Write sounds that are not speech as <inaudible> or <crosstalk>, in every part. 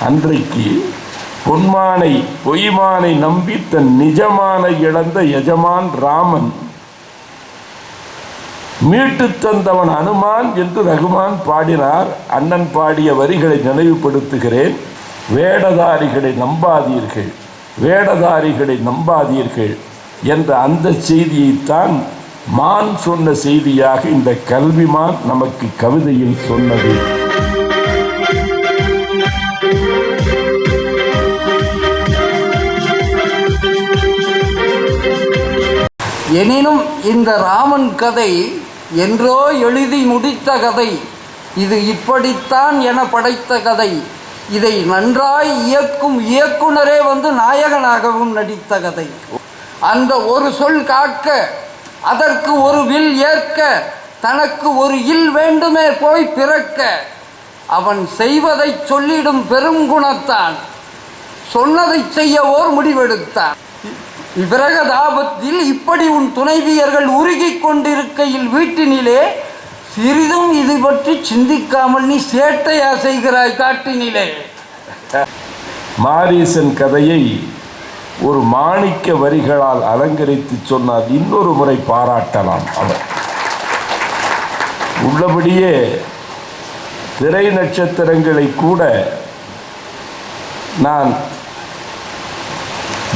அன்றைக்கு பொன்மானை பொய்மானை நம்பி தன் நிஜமான இழந்த எஜமான் ராமன். மீட்டு தந்தவன் அனுமான் என்று ரகுமான் பாடினார். அண்ணன் பாடிய வரிகளை நினைவுபடுத்துகிறேன். வேடதாரிகளை நம்பாதீர்கள். வேடதாரிகளை நம்பாதீர்கள் என்ற அந்த செய்தியைத்தான் மான் சொன்ன செய்தியாக இந்த கல்விமான் நமக்கு கவிதையில் சொன்னது. எனினும் இந்த ராமன் கதை என்றோ எழுதி முடித்த கதை இது இப்படித்தான் என படைத்த கதை. இதை நன்றாய் இயக்கும் இயக்குனரே வந்து நாயகனாகவும் நடித்த கதை. அந்த ஒரு சொல் காக்க அதற்கு ஒரு வில் ஏற்க தனக்கு ஒரு இல் வேண்டுமே போய் பிறக்க. அவன் செய்வதை சொல்லிடும் பெருங்குணத்தான் சொன்னதை செய்ய ஓர் முடிவெடுத்தான். விரகதாபத்தில் இப்படி உன் துணைவியர்கள் உருகி கொண்டிருக்கையில் வீட்டினிலே சிறிதும் இது பற்றி சிந்திக்காமல் நீ சேட்டையா செய்கிறாய் காட்டினிலே. மாரீசன் கதையை ஒரு மாணிக்க வரிகளால் அலங்கரித்து சொன்னால் இன்னொரு முறை பாராட்டலாம் அவர் உள்ளபடியே திரை நட்சத்திரங்களை கூட நான்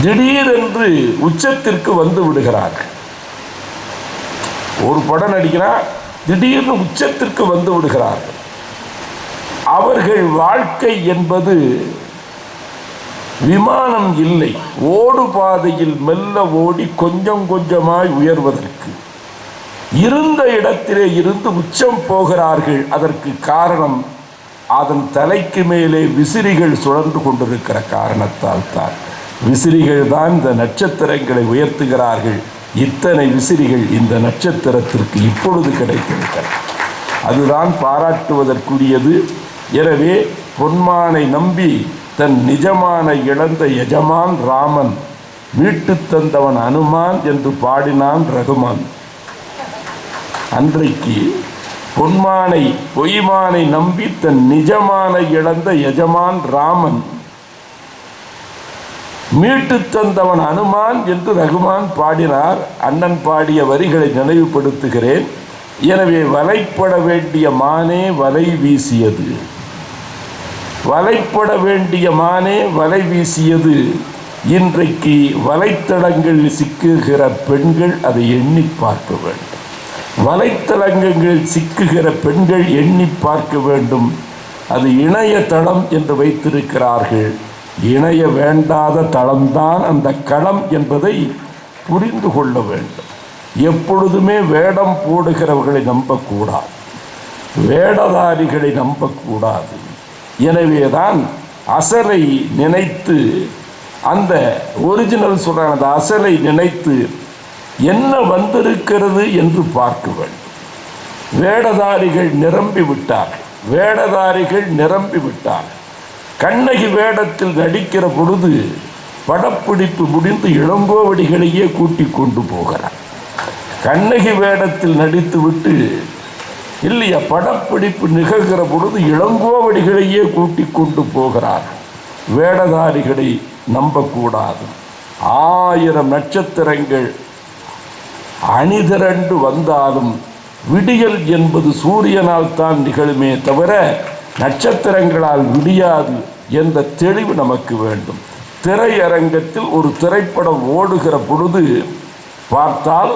திடீரென்று உச்சத்திற்கு வந்து விடுகிறார்கள். ஒரு படம் நடிக்கிறார் திடீர்னு உச்சத்திற்கு வந்து விடுகிறார்கள். அவர்கள் வாழ்க்கை என்பது விமானம் இல்லை ஓடு பாதையில் மெல்ல ஓடி கொஞ்சம் கொஞ்சமாய் உயர்வதற்கு. இருந்த இடத்திலே இருந்து உச்சம் போகிறார்கள். அதற்கு காரணம் அதன் தலைக்கு மேலே விசிறிகள் சுழன்று கொண்டிருக்கிற காரணத்தால் தான். விசிறிகள் தான் இந்த நட்சத்திரங்களை உயர்த்துகிறார்கள். இத்தனை விசிறிகள் இந்த நட்சத்திரத்திற்கு இப்பொழுது கிடைத்திருக்கிறது. அதுதான் பாராட்டுவதற்குரியது. எனவே பொன்மானை நம்பி தன் நிஜமான இழந்த எஜமான் ராமன் மீட்டு தந்தவன் அனுமான் என்று பாடினான் ரகுமான். அன்றைக்கு பொன்மானை பொய்மானை நம்பி தன் நிஜமானை இழந்த எஜமான் ராமன். மீட்டு தந்தவன் அனுமான் என்று ரகுமான் பாடினார். அண்ணன் பாடிய வரிகளை நினைவுபடுத்துகிறேன். எனவே வலைப்பட வேண்டிய மானே வலை வீசியது. வலைப்பட வேண்டிய மானே வலை வீசியது. இன்றைக்கு வலைத்தடங்களில் சிக்குகிற பெண்கள் அதை எண்ணி பார்க்க வேண்டும். வலைத்தளங்களில் சிக்குகிற பெண்கள் எண்ணி பார்க்க வேண்டும். அது இணையதளம் என்று வைத்திருக்கிறார்கள். இணைய வேண்டாத தளம்தான் அந்த களம் என்பதை புரிந்து கொள்ள வேண்டும். எப்பொழுதுமே வேடம் போடுகிறவர்களை நம்பக்கூடாது. வேடதாரிகளை நம்பக்கூடாது. எனவேதான் அசலை நினைத்து அந்த ஒரிஜினல் சொல்கிறாங்க அந்த அசலை நினைத்து என்ன வந்திருக்கிறது என்று பார்க்க வேண்டும். வேடதாரிகள் நிரம்பி விட்டார்கள். வேடதாரிகள் நிரம்பி விட்டார்கள். கண்ணகி வேடத்தில் நடிக்கிற பொழுது படப்பிடிப்பு முடிந்து இளங்கோவடிகளையே கூட்டி கொண்டு போகிறார். கண்ணகி வேடத்தில் நடித்துவிட்டு இல்லையா படப்பிடிப்பு நிகழ்கிற பொழுது இளங்கோவடிகளையே கூட்டி கொண்டு போகிறார். வேடதாரிகளை நம்பக்கூடாது. ஆயிரம் நட்சத்திரங்கள் அணிதிரண்டு வந்தாலும் விடியல் என்பது சூரியனால் தான் நிகழுமே தவிர நட்சத்திரங்களால் விடியாது என்ற தெளிவு நமக்கு வேண்டும். திரையரங்கத்தில் ஒரு திரைப்படம் ஓடுகிற பொழுது பார்த்தால்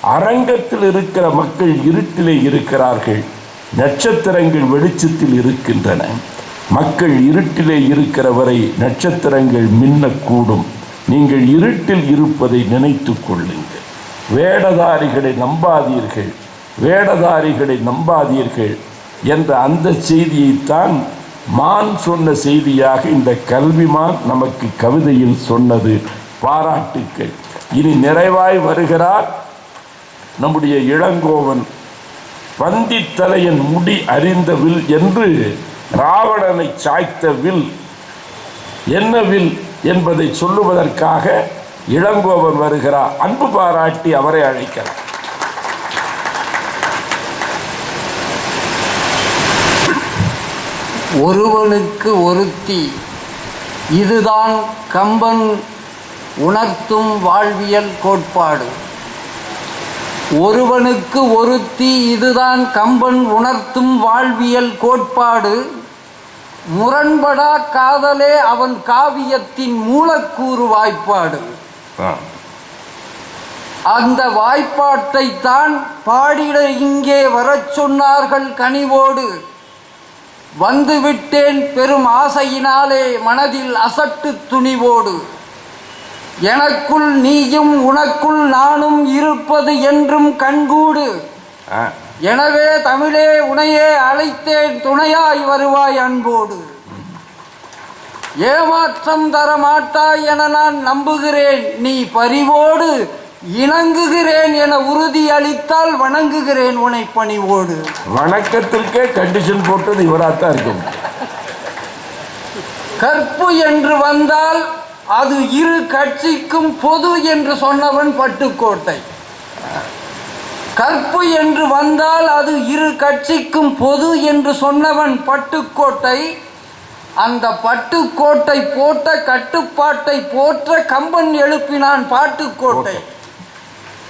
அரங்கத்தில் இருக்கிற மக்கள் இருட்டிலே இருக்கிறார்கள். நட்சத்திரங்கள் வெளிச்சத்தில் இருக்கின்றன. மக்கள் இருட்டிலே இருக்கிற வரை நட்சத்திரங்கள் மின்னக்கூடும். நீங்கள் இருட்டில் இருப்பதை நினைத்து கொள்ளுங்கள். வேடதாரிகளை நம்பாதீர்கள். வேடதாரிகளை நம்பாதீர்கள் என்ற அந்த செய்தியைத்தான் மான் சொன்ன செய்தியாக இந்த கல்விமான் நமக்கு கவிதையில் சொன்னது. பாராட்டுக்கள். இனி நிறைவாய் வருகிறார் நம்முடைய இளங்கோவன். பந்தித்தலையன் முடி அறிந்த வில் என்று ராவணனை சாய்த்த வில். என்ன வில் என்பதை சொல்லுவதற்காக இளங்கோவன் வருகிறார் அன்பு பாராட்டி அவரை அழைக்கிறார் ஒருவனுக்கு ஒருத்தி இதுதான் கம்பன் உணர்த்தும் வாழ்வியல் கோட்பாடு. ஒருவனுக்கு ஒருத்தி இதுதான் கம்பன் உணர்த்தும் வாழ்வியல் கோட்பாடு. முரண்படா காதலே அவன் காவியத்தின் மூலக்கூறு வாய்ப்பாடு. அந்த வாய்ப்பாட்டை தான் பாடிட இங்கே வரச் சொன்னார்கள் கனிவோடு. வந்துவிட்டேன் பெரும் ஆசையினாலே மனதில் அசட்டு துணிவோடு. எனக்குள் நீயும் உனக்குள் நானும் இருப்பது என்றும் கண்கூடு. எனவே தமிழே உனையே அழைத்தேன் துணையாய் வருவாய் அன்போடு. ஏமாற்றம் தர மாட்டாய் என நான் நம்புகிறேன். நீ பரிவோடு இணங்குகிறேன் என உறுதி அளித்தால் வணங்குகிறேன் உனை பணிவோடு. வணக்கத்திற்கே கண்டிஷன் போட்டது இவராத்தான் இருக்கும். கற்பு என்று வந்தால் அது இரு கட்சிக்கும் பொது என்று சொன்னவன் பட்டுக்கோட்டை. கற்பு என்று வந்தால் அது இரு கட்சிக்கும் பொது என்று சொன்னவன் பட்டுக்கோட்டை. அந்த பட்டுக்கோட்டை போட்ட கட்டுப்பாட்டை போற்ற கம்பன் எழுப்பினான் பாட்டுக்கோட்டை.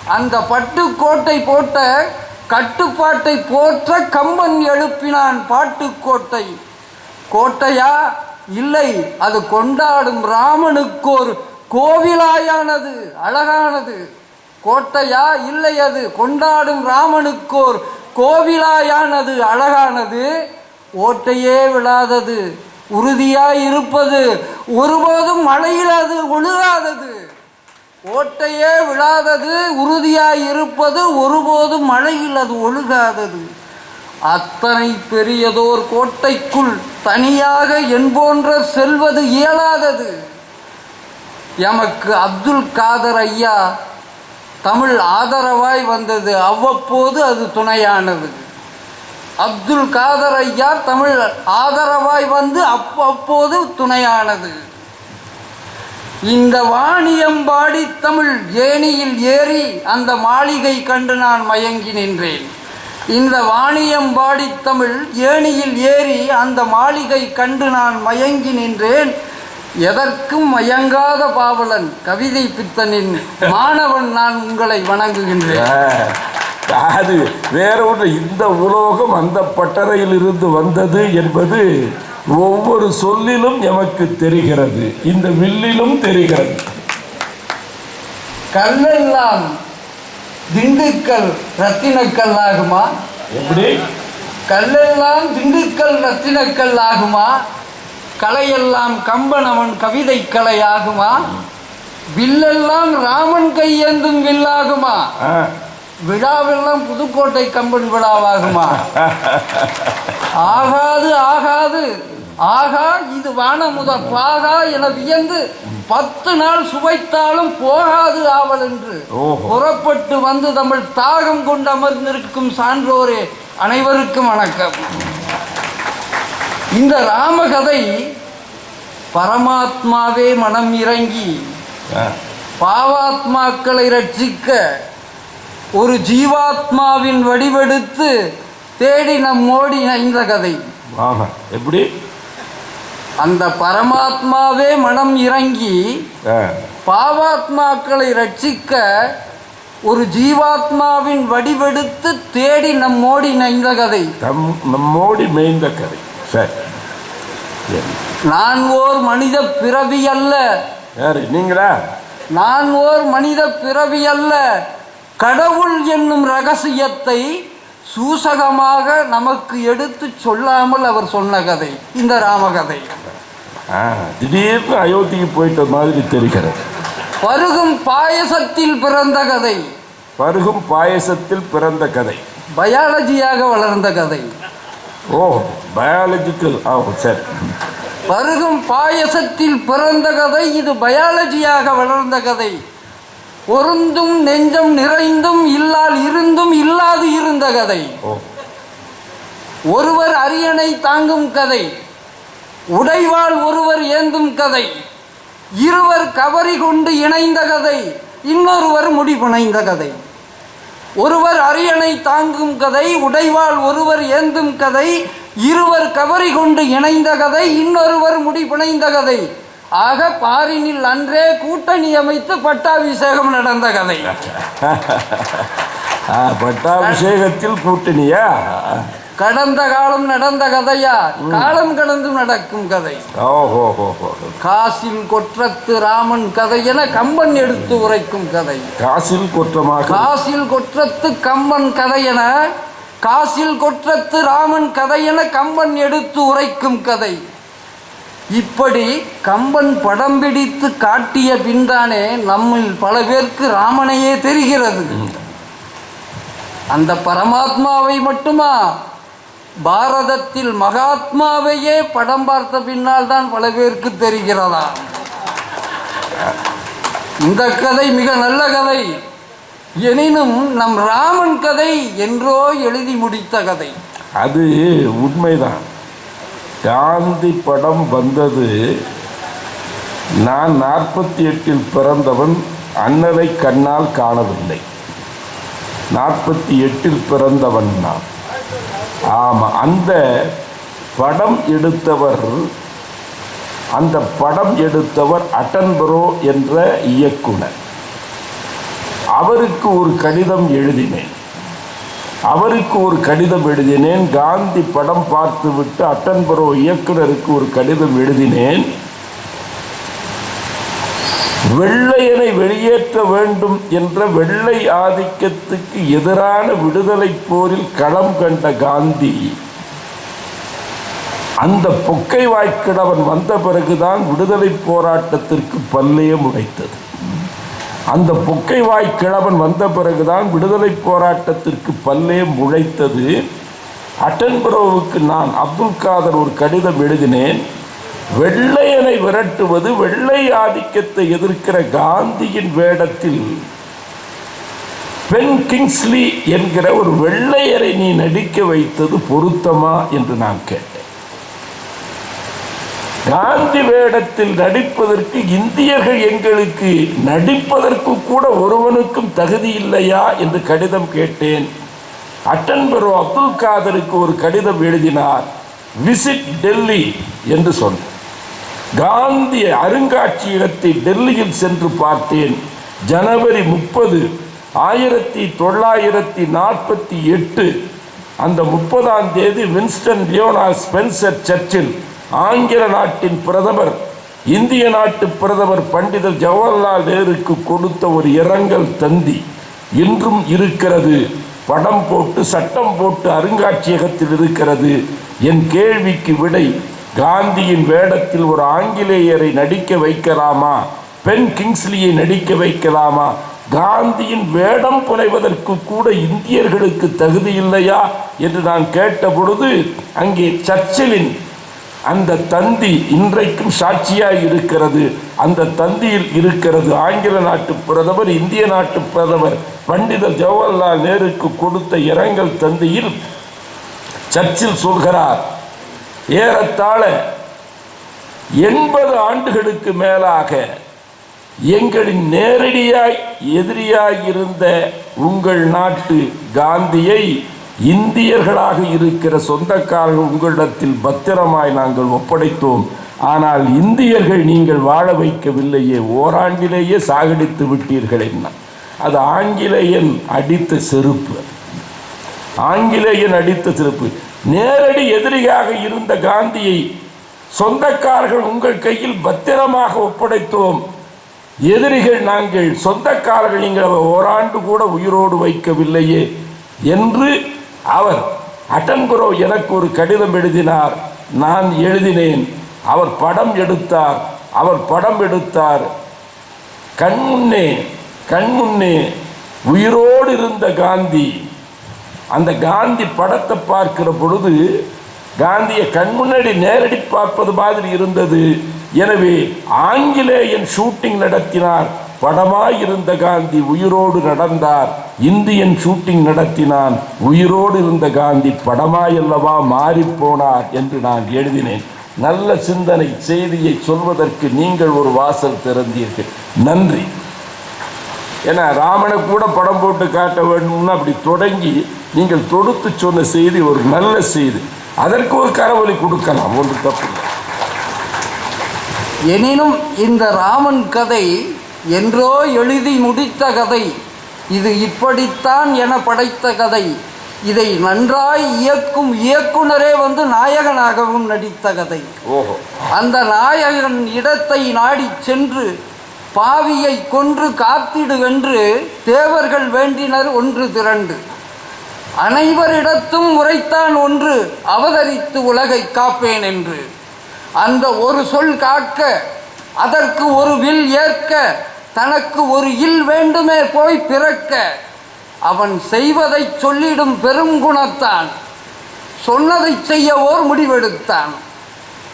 அந்த பட்டுக்கோட்டை போட்ட கட்டுப்பாட்டை போற்ற கம்பன் எழுப்பினான் பாட்டுக்கோட்டை. கோட்டையா? இல்லை. அது கொண்டாடும் ராமனுக்கு ஒரு கோவிலாயானது அழகானது. கோட்டையா? இல்லை. அது கொண்டாடும் ராமனுக்கு ஒரு கோவிலாயானது அழகானது. ஓட்டையே விழாதது. உறுதியாய் இருப்பது ஒருபோதும் மழையில் அது ஒழுகாதது. ஓட்டையே விழாதது உறுதியாய் இருப்பது ஒருபோதும் மழையில் அது ஒழுகாதது. அத்தனை பெரியதோர் கோட்டைக்குள் தனியாக என்போன்ற செல்வது இயலாதது. எமக்கு அப்துல் காதர் ஐயா தமிழ் ஆதரவாய் வந்தது. அவ்வப்போது அது துணையானது. அப்துல் காதர் ஐயா தமிழ் ஆதரவாய் வந்து அப்பப்போது துணையானது. இந்த வாணியம்பாடி தமிழ் ஏணியில் ஏறி அந்த மாளிகை கண்டு நான் மயங்கி நின்றேன். இந்த வாணியம்பாடி தமிழ் ஏணியில் ஏறி அந்த மாளிகை கண்டு நான் மயங்கி நின்றேன். எதற்கும் மயங்காத பாவலன் கவிதை பித்தனின் மாணவன் நான் உங்களை வணங்குகின்றேன். அது வேற ஒன்று இந்த உலோகம் அந்த பட்டறையில் இருந்து வந்தது என்பது ஒவ்வொரு சொல்லிலும் எமக்கு தெரிகிறது. இந்த வில்லிலும் தெரிகிறது. கல்லெல்லாம் திண்டுக்கல் ரத்தினக்கல் ஆகுமா? எப்படி? கல்லெல்லாம் திண்டுக்கல் ரத்தினக்கல் ஆகுமா? கலையெல்லாம் கம்பன் அவன் கவிதை கலை ஆகுமா? வில்லெல்லாம் ராமன் கையேந்தும் வில்லாகுமா? விழாவெல்லாம் புதுக்கோட்டை கம்பன் விழாவாகுமா? ஆகாது ஆகாது. ஆகா இது வானமுத பாகா என வியந்து பத்து நாள் சுவைத்தாலும் போகாது ஆவல் என்று. புறப்பட்டு வந்து தமிழ் தாகம் கொண்டு அமர்ந்திருக்கும் சான்றோரே அனைவருக்கும் வணக்கம். இந்த ராமகதை பரமாத்மாவே மனம் இறங்கி பாவாத்மாக்களை ரட்சிக்க ஒரு ஜீவாத்மாவின் வடிவெடுத்து தேடி நம்மோடி நைந்த கதை ஆஹா எப்படி? அந்த பரமாத்மாவே மனம் இறங்கி பாவாத்மாக்களை ரட்சிக்க ஒரு ஜீவாத்மாவின் வடிவெடுத்து தேடி நம்மோடி நைந்த கதை நம்மோடி மேய்ந்த கதை. சரி. நான் ஓர் மனித பிறவி அல்ல. நீங்களா? நான் ஓர் மனித பிறவி அல்ல. கடவுள் என்னும் ரகசியத்தை சூசகமாக நமக்கு எடுத்து சொல்லாமல் அவர் சொன்ன கதை இந்த ராமகதை. திடீர்னு அயோத்திக்கு போயிட்ட மாதிரி தெரிகிறது. பருகும் பாயசத்தில் பிறந்த கதை. பருகும் பாயசத்தில் பிறந்த கதை. பயாலஜியாக வளர்ந்த கதை. ஓ பயாலஜிக்கல் ஆ சரி. பருகும் பாயசத்தில் பிறந்த கதை இது பயாலஜியாக வளர்ந்த கதை. பொருந்தும் நெஞ்சம் நிறைந்தும் இல்லால் இருந்தும் இல்லாது இருந்த கதை. ஒருவர் அரியணை தாங்கும் கதை. உடைவாள் ஒருவர் ஏந்தும் கதை. இருவர் கவரி கொண்டு இணைந்த கதை. இன்னொருவர் முடிபுனைந்த கதை. ஒருவர் அரியணை தாங்கும் கதை உடைவாள் ஒருவர் ஏந்தும் கதை. இருவர் கவரி கொண்டு இணைந்த கதை இன்னொருவர் முடி பிணைந்த கதை. ஆக பாரினில் அன்றே கூட்டணி அமைத்து பட்டாபிஷேகம் நடந்த கதை. பட்டாபிஷேகத்தில் கூட்டணியா? கடந்த காலம் நடந்த கதையா? காலம் கடந்து நடக்கும் கதை. காசில் கொற்றத்து ராமன் கதை என கம்பன் எடுத்து உரைக்கும் கதை. காசில் குற்றமாக. காசில் கொற்றத்து கம்பன் கதை என காசில் கொற்றத்து ராமன் கதை என கம்பன் எடுத்து உரைக்கும் கதை. இப்படி கம்பன் படம் பிடித்து காட்டிய பின்தானே நம்மில் பல பேருக்கு ராமனையே தெரிகிறது. அந்த பரமாத்மாவை மட்டுமா? பாரதத்தில் மகாத்மாவையே படம் பார்த்த பின்னால் தான் பல பேருக்கு தெரிகிறதா? இந்த கதை மிக நல்ல கதை. எனினும் நம் ராமன் கதை என்றோ எழுதி முடித்த கதை. அது உண்மைதான். காந்தி படம் வந்தது. நான் நாற்பத்தி எட்டில் பிறந்தவன் அண்ணலை கண்ணால் காணவில்லை. நாற்பத்தி எட்டில் பிறந்தவன் நான். ஆமாம் அந்த படம் எடுத்தவர் அந்த படம் எடுத்தவர் அட்டன்பரோ என்ற இயக்குனர். அவருக்கு ஒரு கடிதம் எழுதினேன். அவருக்கு ஒரு கடிதம் எழுதினேன். காந்தி படம் பார்த்துவிட்டு அட்டன்பரோ இயக்குனருக்கு ஒரு கடிதம் எழுதினேன். வெள்ளையனை வெளியேற்ற வேண்டும் என்ற வெள்ளை ஆதிக்கத்துக்கு எதிரான விடுதலை போரில் களம் கண்ட காந்தி அந்த பொக்கை வாய்க்கிழவன் வந்த பிறகுதான் விடுதலை போராட்டத்திற்கு பல்லையம் உடைத்தது. அந்த பொக்கைவாய் கிழவன் வந்த பிறகுதான் விடுதலை போராட்டத்திற்கு பல்லே முளைத்தது. அட்டன்புரோவுக்கு நான் அப்துல் காதர் ஒரு கடிதம் எழுதினேன். வெள்ளையனை விரட்டுவது வெள்ளை ஆதிக்கத்தை எதிர்க்கிற காந்தியின் வேடத்தில். பென் கிங்ஸ்லி என்கிற ஒரு வெள்ளையரை நீ நடிக்க வைத்தது பொருத்தமா? என்று நான் கேட்டேன். காந்தி வேடத்தில் நடிப்பதற்கு இந்தியர்கள் எங்களுக்கு நடிப்பதற்கு கூட ஒருவனுக்கும் தகுதி இல்லையா என்று கடிதம் கேட்டேன். அட்டன்பரோ அப்துல் காதருக்கு ஒரு கடிதம் எழுதினார். விசிட் டெல்லி என்று சொன்னார் காந்தி அருங்காட்சியகத்தை டெல்லியில் சென்று பார்த்தேன். ஜனவரி முப்பது ஆயிரத்தி தொள்ளாயிரத்தி நாற்பத்தி எட்டு. அந்த முப்பதாம் தேதி வின்ஸ்டன் லியோனா ஸ்பென்சர் சர்ச்சில் ஆங்கில நாட்டின் பிரதமர் இந்திய நாட்டு பிரதமர் பண்டிதர் ஜவஹர்லால் நேருக்கு கொடுத்த ஒரு இரங்கல் தந்தி. இன்றும் இருக்கிறது. படம் போட்டு சட்டம் போட்டு அருங்காட்சியகத்தில் இருக்கிறது. என் கேள்விக்கு விடை காந்தியின் வேடத்தில் ஒரு ஆங்கிலேயரை நடிக்க வைக்கலாமா? பெண் கிங்ஸ்லியை நடிக்க வைக்கலாமா? காந்தியின் வேடம் புனைவதற்கு கூட இந்தியர்களுக்கு தகுதி இல்லையா? என்று நான் கேட்ட பொழுது அங்கே சர்ச்சிலின் அந்த தந்தி இன்றைக்கும் சாட்சியாக இருக்கிறது. அந்த தந்தியில் இருக்கிறது ஆங்கில நாட்டு பிரதமர் இந்திய நாட்டு பிரதமர் பண்டிதர் ஜவஹர்லால் நேருக்கு கொடுத்த இரங்கல் தந்தியில் சர்ச்சில் சொல்கிறார் ஏறத்தாழ எண்பது ஆண்டுகளுக்கு மேலாக எங்களின் நேரடியாய் எதிரியாய் இருந்த உங்கள் நாட்டு காந்தியை இந்தியர்களாக இருக்கிற சொந்தக்காரர்கள் உங்களிடத்தில் பத்திரமாய் நாங்கள் ஒப்படைத்தோம். ஆனால் இந்தியர்கள் நீங்கள் வாழ வைக்கவில்லையே ஓராண்டிலேயே சாகடித்து விட்டீர்கள் என்ன? அது ஆங்கிலேயன் அடித்த செருப்பு. ஆங்கிலேயன் அடித்த செருப்பு. நேரடி எதிரியாக இருந்த காந்தியை சொந்தக்காரர்கள் உங்கள் கையில் பத்திரமாக ஒப்படைத்தோம். எதிரிகள் நாங்கள் சொந்தக்காரர்கள் நீங்கள் ஓராண்டு கூட உயிரோடு வைக்கவில்லையே என்று அவர் அட்டன்புரோ எனக்கு ஒரு கடிதம் எழுதினார். நான் எழுதினேன். அவர் படம் எடுத்தார். அவர் படம் எடுத்தார். கண்முன்னே கண்முன்னே உயிரோடு இருந்த காந்தி. அந்த காந்தி படத்தை பார்க்கிற பொழுது காந்தியை கண்முன்னாடி நேரடி பார்ப்பது மாதிரி இருந்தது. எனவே ஆங்கிலேயன் ஷூட்டிங் நடத்தினார். படமாய் இருந்த காந்தி உயிரோடு நடந்தார். இந்தியன் ஷூட்டிங் நடத்தினான். உயிரோடு இருந்த காந்தி படமாயல்லவா மாறிப்போனார் மாறிப் என்று நான் எழுதினேன். நல்ல சிந்தனை செய்தியை சொல்வதற்கு நீங்கள் ஒரு வாசல் திறந்தீர்கள். நன்றி. ஏன்னா ராமனை கூட படம் போட்டு காட்ட வேண்டும்னு அப்படி தொடங்கி நீங்கள் தொடுத்து சொன்ன செய்தி ஒரு நல்ல செய்தி. அதற்கு ஒரு கரவொலி கொடுக்கலாம் ஒன்று தப்பு எனினும் இந்த ராமன் கதை என்றோ எழுதி முடித்த கதை. இது இப்படித்தான் என படைத்த கதை. இதை நன்றாய் இயக்கும் இயக்குனரே வந்து நாயகனாகவும் நடித்த கதை. ஓஹோ. அந்த நாயகன் இடத்தை நாடிச் சென்று பாவியை கொன்று காத்திடுவென்று தேவர்கள் வேண்டினர் ஒன்று திரண்டு. அனைவரிடத்தும் உரைத்தான் ஒன்று அவதரித்து உலகை காப்பேன் என்று. அந்த ஒரு சொல் காக்க அதற்கு ஒரு வில் ஏற்க தனக்கு ஒரு இல் வேண்டுமே போய் பிறக்க. அவன் செய்வதை சொல்லிடும் பெரும் குணத்தான். சொன்னதை செய்ய ஓர் முடிவெடுத்தான்.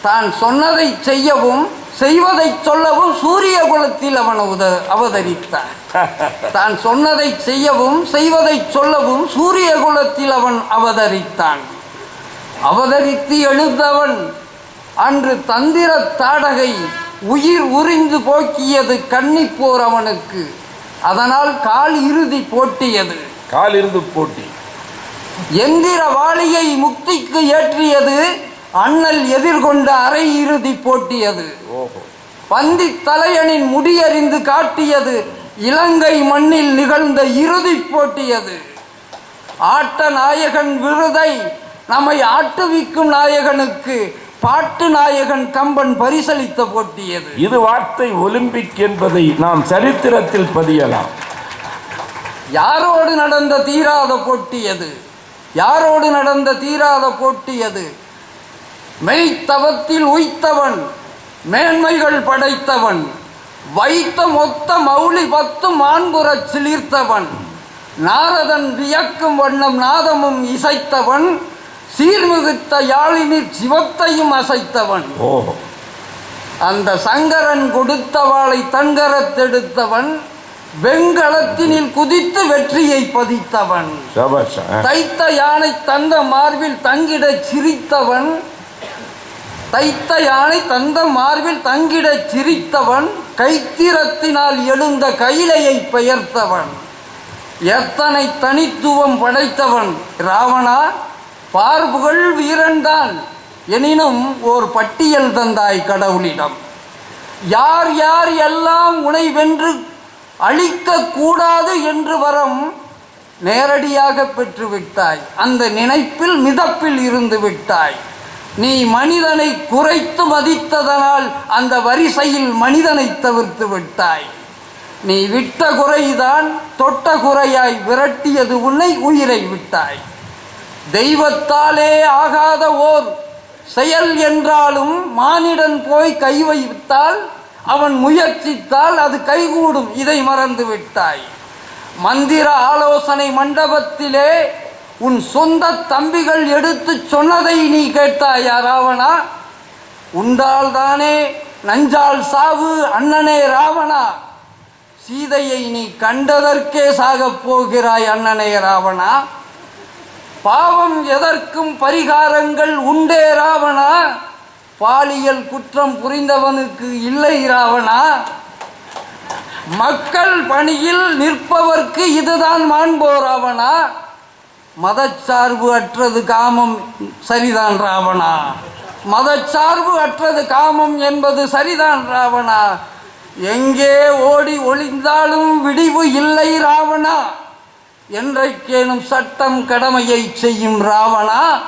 தான் சொன்னதை செய்யவும் செய்வதை சொல்லவும் சூரிய குலத்தில் அவன் உத- அவதரித்தான். தான் சொன்னதை செய்யவும் செய்வதை சொல்லவும் சூரிய குலத்தில் அவன் அவதரித்தான். அவதரித்து எழுந்தவன் அன்று தந்திர தாடகை உயிர் உறிந்து போக்கியது கன்னிப்போர் அவனுக்கு. அதனால் கால் இறுதி போட்டியது. காலிருந்து போட்டி. எந்திர வாளியை முக்திக்கு ஏற்றியது அண்ணல் எதிர்கொண்ட அரை இறுதி போட்டியது. ஓஹோ. பந்தி தலையனின் முடியறிந்து காட்டியது இலங்கை மண்ணில் நிகழ்ந்த இறுதி போட்டியது. ஆட்ட நாயகன் விருதை நம்மை ஆட்டுவிக்கும் நாயகனுக்கு பாட்டு நாயகன் கம்பன் பரிசளித்த போட்டியது இது வார்த்தை ஒலிம்பிக் என்பதை நாம் சரித்திரத்தில் பதியலாம். யாரோடு நடந்த தீராத போட்டியது யாரோடு நடந்த தீராத போட்டியது மெய்த்தவத்தில் உய்த்தவன் மேன்மைகள் படைத்தவன் வைத்த மொத்த மௌலி பத்து மாண்புறச் சிலிர்த்தவன் நாரதன் வியக்கும் வண்ணம் நாதமும் இசைத்தவன் சீர்மிகுத்த யாழினில் சிவத்தையும் அசைத்தவன். அந்த சங்கரன் கொடுத்த வாளை தன்கரத்தெடுத்தவன் வெண்கலத்தினில் குதித்து வெற்றியை பதித்தவன். தைத்த யானை தந்த மார்பில் தங்கிடச் சிரித்தவன். தைத்த யானை தந்த மார்பில் தங்கிடச் சிரித்தவன். கைத்திரத்தினால் எழுந்த கைலையை பெயர்த்தவன். எத்தனை தனித்துவம் படைத்தவன் ராவணா? பார்புகள் வீரன்தான். எனினும் ஓர் பட்டியல் தந்தாய் கடவுளிடம். யார் யார் எல்லாம் உனை வென்று அழிக்க கூடாது என்று வரம் நேரடியாக பெற்று விட்டாய். அந்த நினைப்பில் மிதப்பில் இருந்து விட்டாய். நீ மனிதனை குறைத்து மதித்ததனால் அந்த வரிசையில் மனிதனை தவிர்த்து விட்டாய். நீ விட்ட குறைதான் தொட்ட குறையாய் விரட்டியது உன்னை உயிரை விட்டாய். தெய்வத்தாலே ஆகாத ஓர் செயல் என்றாலும் மானிடன் போய் கை வைத்தால் அவன் முயற்சித்தால் அது கைகூடும். இதை மறந்து விட்டாய். மந்திர ஆலோசனை மண்டபத்திலே உன் சொந்த தம்பிகள் எடுத்துச் சொன்னதை நீ கேட்டாயா ராவணா? உண்டால் தானே நஞ்சால் சாவு அண்ணனே ராவணா. சீதையை நீ கண்டதற்கே சாகப் போகிறாய் அண்ணனே ராவணா. பாவம் எதற்கும் பரிகாரங்கள் உண்டே ராவணா? பாலியல் குற்றம் புரிந்தவனுக்கு இல்லை ராவணா? மக்கள் பணியில் நிற்பவர்க்கு இதுதான் மாண்போ ராவணா? மதச்சார்பு அற்றது காமம் சரிதான் ராவணா. மதச்சார்பு அற்றது காமம் என்பது சரிதான் ராவணா. எங்கே ஓடி ஒளிந்தாலும் விடிவு இல்லை ராவணா. என்றைக்கேனும் சட்டம் கடமையை செய்யும் ராவணா?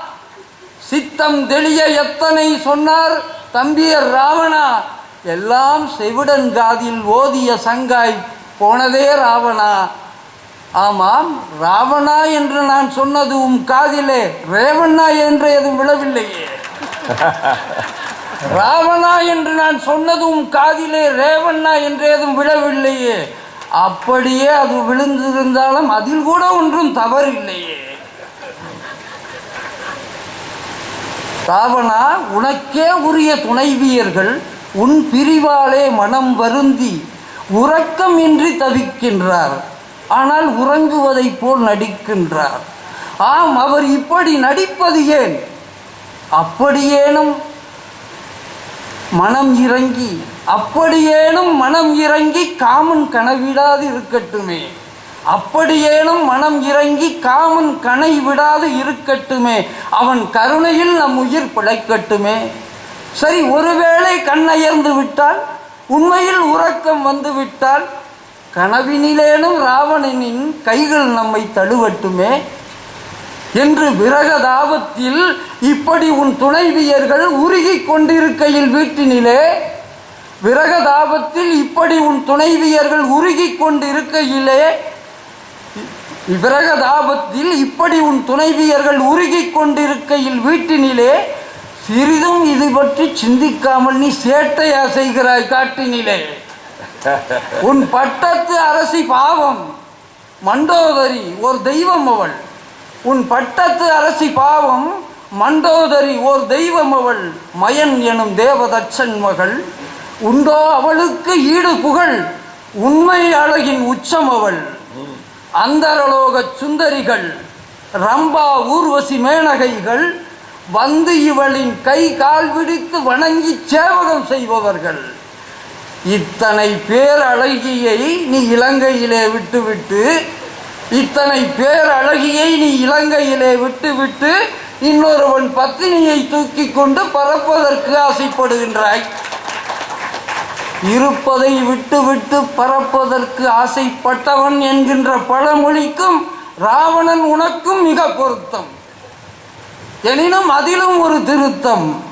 சித்தம் தெளிய எத்தனை சொன்னார் தம்பியர் ராவணா? எல்லாம் செவிடன் காதில் ஓதிய சங்காய் போனதே ராவணா. ஆமாம் ராவணா என்று நான் சொன்னது உம் காதிலே ரேவண்ணா என்று எதுவும் விழவில்லையே. <laughs> ராவணா என்று நான் சொன்னது உம் காதிலே ரேவண்ணா என்று எதுவும் விழவில்லையே. அப்படியே அது விழுந்திருந்தாலும் அதில் கூட ஒன்றும் தவறு இல்லையே. ராவணா உனக்கே உரிய துணைவியர்கள் உன் பிரிவாலே மனம் வருந்தி உறக்கமின்றி தவிக்கின்றார். ஆனால் உறங்குவதைப் போல் நடிக்கின்றார். ஆம் அவர் இப்படி நடிப்பது ஏன்? அப்படியேனும் மனம் இறங்கி அப்படியேனும் மனம் இறங்கி காமன் கனவிடாது இருக்கட்டுமே. அப்படியேனும் மனம் இறங்கி காமன் கனை விடாது இருக்கட்டுமே. அவன் கருணையில் நம் உயிர் பிழைக்கட்டுமே. சரி ஒருவேளை கண்ணயர்ந்து விட்டால் உண்மையில் உறக்கம் வந்து விட்டால் கனவினிலேனும் ராவணனின் கைகள் நம்மை தழுவட்டுமே. என்று விரகதாபத்தில் இப்படி உன் துணைவியர்கள் உருகிக் கொண்டிருக்கையில் வீட்டினிலே விரகதாபத்தில் இப்படி உன் துணைவியர்கள் உருகிக் கொண்டிருக்கையிலே விரகதாபத்தில் இப்படி உன் துணைவியர்கள் உருகிக் கொண்டிருக்கையில் வீட்டினிலே சிறிதும் இது பற்றி சிந்திக்காமல் நீ சேட்டையா செய்கிறாய் காட்டினிலே. உன் பட்டத்து அரசி பாவம் மண்டோதரி ஒரு தெய்வம் அவள். உன் பட்டத்து அரசி பாவம் மண்டோதரி ஓர் தெய்வம் அவள். மயன் எனும் தேவதச்சன் மகள். உண்டோ அவளுக்கு ஈடு புகழ் உண்மை அழகின் உச்சம் அவள். அந்தரலோக சுந்தரிகள் ரம்பா ஊர்வசி மேனகைகள் வந்து இவளின் கை கால் விடித்து வணங்கி சேவகம் செய்பவர்கள். இத்தனை பேரழகியை நீ இலங்கையிலே விட்டுவிட்டு இத்தனை பேரழகியை நீ இலங்கையிலே விட்டுவிட்டு இன்னொருவன் பத்தினியை தூக்கி கொண்டு பறப்பதற்கு ஆசைப்படுகின்றாய். இருப்பதை விட்டுவிட்டு பறப்பதற்கு ஆசைப்பட்டவன் என்கின்ற பழமொழிக்கும் ராவணன் உனக்கும் மிக பொருத்தம். எனினும் அதிலும் ஒரு திருத்தம்.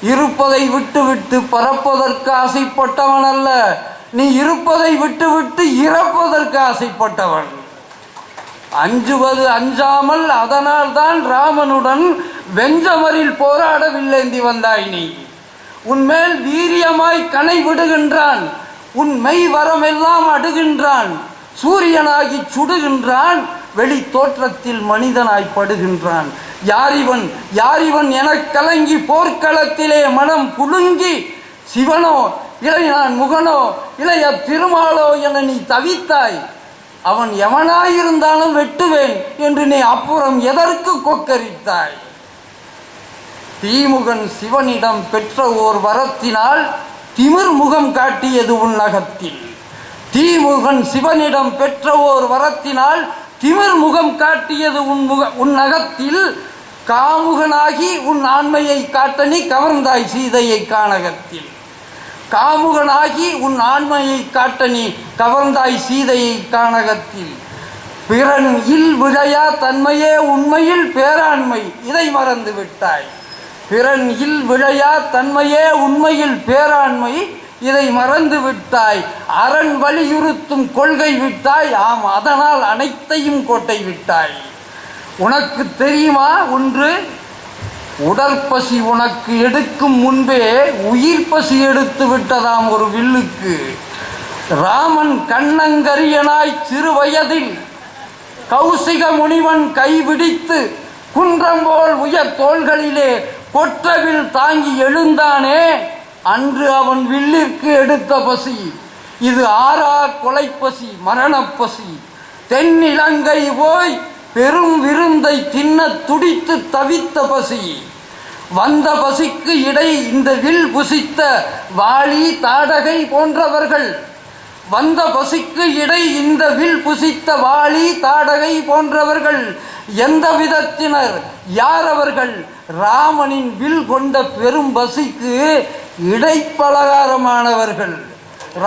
இருப்பதை விட்டுவிட்டு பறப்பதற்கு ஆசைப்பட்டவன் அல்ல நீ இருப்பதை விட்டுவிட்டு இறப்பதற்கு ஆசைப்பட்டவன். அஞ்சுவது அஞ்சாமல் அதனால் தான் ராமனுடன் வெஞ்சமரில் போராடவில்லை வந்தாய் நீ. உன்மேல் வீரியமாய் கனை விடுகின்றான். உன் மெய் வரமெல்லாம் அடுகின்றான். சூரியனாகி சுடுகின்றான். வெளி தோற்றத்தில் மனிதனாய் படுகின்றான். யாரிவன் யாரிவன் என எனக் கலங்கி போர்க்களத்திலே மனம் புழுங்கி சிவனோ இலை நான் முகனோ இளைய திருமாலோ என நீ தவித்தாய். அவன் எவனாயிருந்தாலும் வெட்டுவேன் என்று நீ அப்புறம் எதற்கு கொக்கரித்தாய்? தீமுகன் சிவனிடம் பெற்ற ஓர் வரத்தினால் திமிர் முகம் காட்டியது உன் நகத்தில் தீமுகன் சிவனிடம் பெற்ற ஓர் வரத்தினால் திமிர் முகம் காட்டியது உன் முக உன் நகத்தில் காமுகனாகி உன் ஆண்மையை காட்ட நீ கவர்ந்தாய் சீதையை காணகத்தில் காமுகனாகி உன் ஆண்மையை காட்ட நீ கவர்ந்தாய் சீதையை காணகத்தில் பிறன் இல் விழையா தன்மையே உண்மையில் பேராண்மை இதை மறந்து விட்டாய். பிறன் இல் விழையா தன்மையே உண்மையில் பேராண்மை இதை மறந்து விட்டாய். அரண் வலியுறுத்தும் கொள்கை விட்டாய். ஆம் அதனால் அனைத்தையும் கோட்டை விட்டாய். உனக்கு தெரியுமா ஒன்று? உடற்பசி உனக்கு எடுக்கும் முன்பே உயிர் பசி எடுத்து விட்டதாம் ஒரு வில்லுக்கு. ராமன் கண்ணங்கரியனாய் சிறுவயதில் கௌசிக முனிவன் கைபிடித்து குன்றம் போல் உயர் தோள்களிலே கொற்றவில் தாங்கி எழுந்தானே அன்று அவன் வில்லிற்கு எடுத்த பசி. இது ஆறா கொலைப்பசி மரணப்பசி தென்னிலங்கை போய் பெரும் விருந்தை தின்ன துடித்து தவித்த பசி. வந்த பசிக்கு இடை இந்த வில் புசித்த வாளி தாடகை போன்றவர்கள் வந்த பசிக்கு இடை இந்த வில் புசித்த வாளி தாடகை போன்றவர்கள் எந்த விதத்தினர்? யார் அவர்கள் ராமனின் வில் கொண்ட பெரும் பசிக்கு இடைப்பலகாரமானவர்கள்.